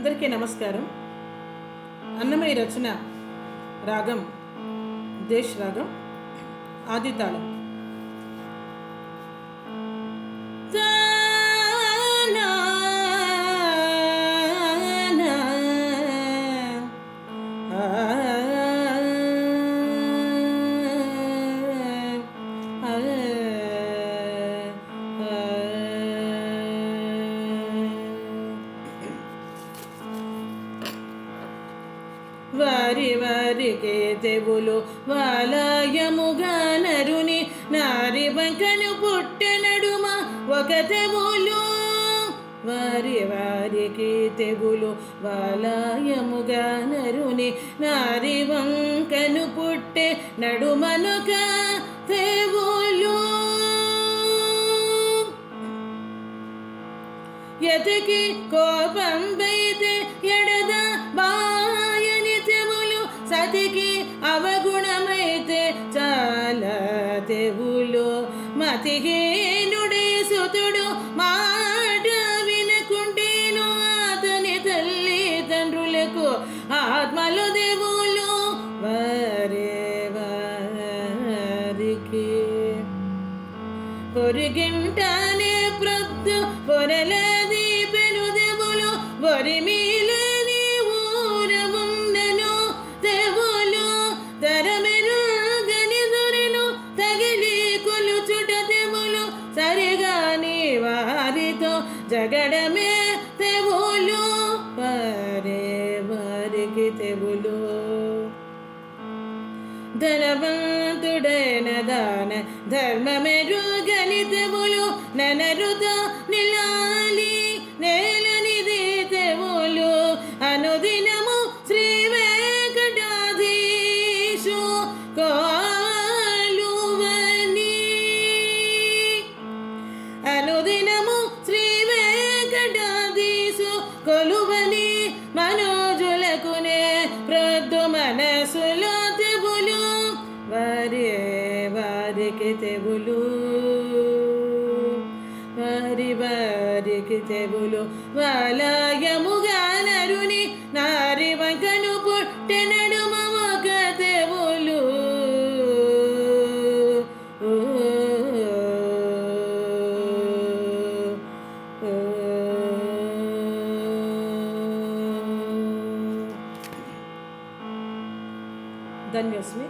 అందరికీ నమస్కారం. అన్నమయ్య రచన రాగం దేశ్ రాగం ఆదితాళం వారి వారికే తెవులు వాలాయముగా నరుని నారి బంకను పుట్టెనడుమ ఒక తెవులు వారి వారికి తెగులు వాలాయముగా నరుని నారి వంకను పుట్టే నడుమనుక తెగులు ఎతికి కోపం బైతే ఎడద బా మతిహీనుడే సుతుడు మాట వినకుంటేను అతని తల్లి తండ్రులకు ఆత్మలు దేవులు వరే వారికి. పొరిగింటానే ప్రొద్దు పొరలది వరి మీ జగడమే తెవులు పరే వారికి తెవులు. ధనవంతుడైన దాన ధర్మమెరుగని తెవులు ననరుతో నిలాలి కొలువని మనోజులకునే ప్రొద్దు మనసులో తెబులు వారి వారికి తెబులు వారి వారికి తెబులు వాలాయముగా ధన్యోస్మి